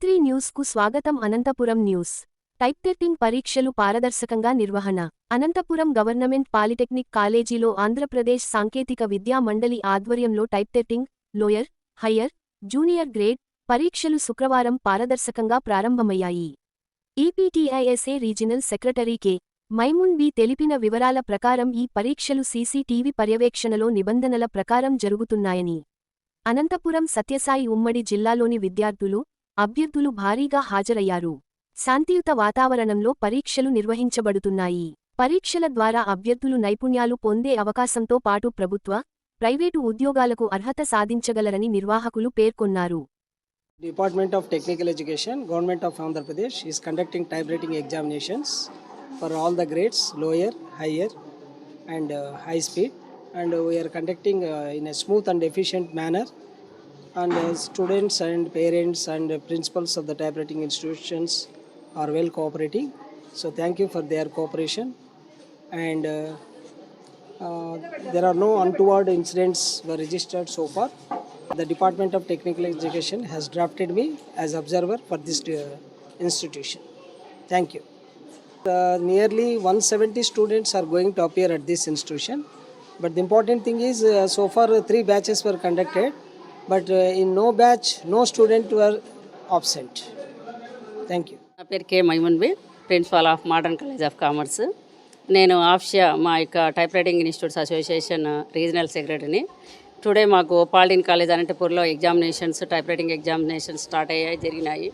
న్యూస్కు స్వాగతం Anantapuram news. Type టెట్టింగ్ పరీక్షలు పారదర్శకంగా నిర్వహణ. అనంతపురం గవర్నమెంట్ పాలిటెక్నిక్ కాలేజీలో ఆంధ్రప్రదేశ్ సాంకేతిక విద్యా మండలి ఆధ్వర్యంలో టైప్ టెట్టింగ్ లోయర్ హయ్యర్ జూనియర్ గ్రేడ్ పరీక్షలు శుక్రవారం పారదర్శకంగా ప్రారంభమయ్యాయి. EPTISA regional secretary K. Maimun Bi తెలిపిన వివరాల ప్రకారం ఈ పరీక్షలు సీసీటీవీ పర్యవేక్షణలో నిబంధనల ప్రకారం జరుగుతున్నాయని. అనంతపురం సత్యసాయి ఉమ్మడి జిల్లాలోని విద్యార్థులు అభ్యర్థులు భారీగా హాజరయ్యారు. శాంతియుత వాతావరణంలో పరీక్షలు నిర్వహించబడుతున్నాయి. పరీక్షల ద్వారా అభ్యర్థులు నైపుణ్యాలు పొందే అవకాశంతో పాటు ప్రభుత్వ ప్రైవేటు ఉద్యోగాలకు అర్హత సాధించగలరని నిర్వాహకులు పేర్కొన్నారు. Department of technical education government of Andhra Pradesh is conducting type writing examinations for all the grades lower higher and high speed. And we are conducting in a smooth and efficient manner and uh, students and parents and uh, principals of the typewriting institutions are well cooperating. So thank you for their cooperation. And uh, uh, there are no untoward incidents were registered so far. The Department of Technical Education has drafted me as observer for this uh, institution. Thank you. Uh, nearly 170 students are going to appear at this institution. But the important thing is, uh, so far three batches were conducted, but in no batch no student were absent thank you. నా పేరు K Maimunbi principal of modern college of commerce. నేను ఆఫ్షియా మా యొక్క type writing institutes association regional సెక్రటరీని. Today మాకు పాలిన్ college అనంతపూర్లో examinations type writing examinations start అయ్యాయి జరిగినాయి.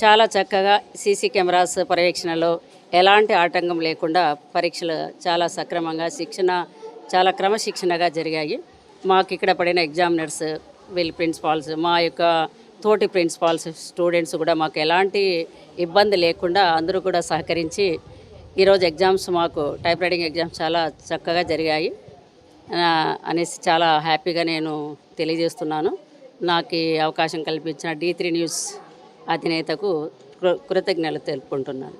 చాలా చక్కగా సీసీ కెమెరాస్ పర్యవేక్షణలో ఎలాంటి ఆటంకం లేకుండా పరీక్షలు చాలా సక్రమంగా శిక్షణ చాలా క్రమశిక్షణగా జరిగాయి. మాకు ఇక్కడ పడిన ఎగ్జామినర్స్ వీళ్ళు ప్రిన్సిపాల్స్ మా యొక్క తోటి ప్రిన్సిపాల్స్ స్టూడెంట్స్ కూడా మాకు ఎలాంటి ఇబ్బంది లేకుండా అందరూ కూడా సహకరించి ఈరోజు ఎగ్జామ్స్ మాకు టైప్ రైటింగ్ ఎగ్జామ్స్ చాలా చక్కగా జరిగాయి. అనేసి చాలా హ్యాపీగా నేను తెలియజేస్తున్నాను. నాకు ఈ అవకాశం కల్పించిన డీ త్రీ న్యూస్ అధినేతకు కృ కృతజ్ఞతలు తెలుపుకుంటున్నాను.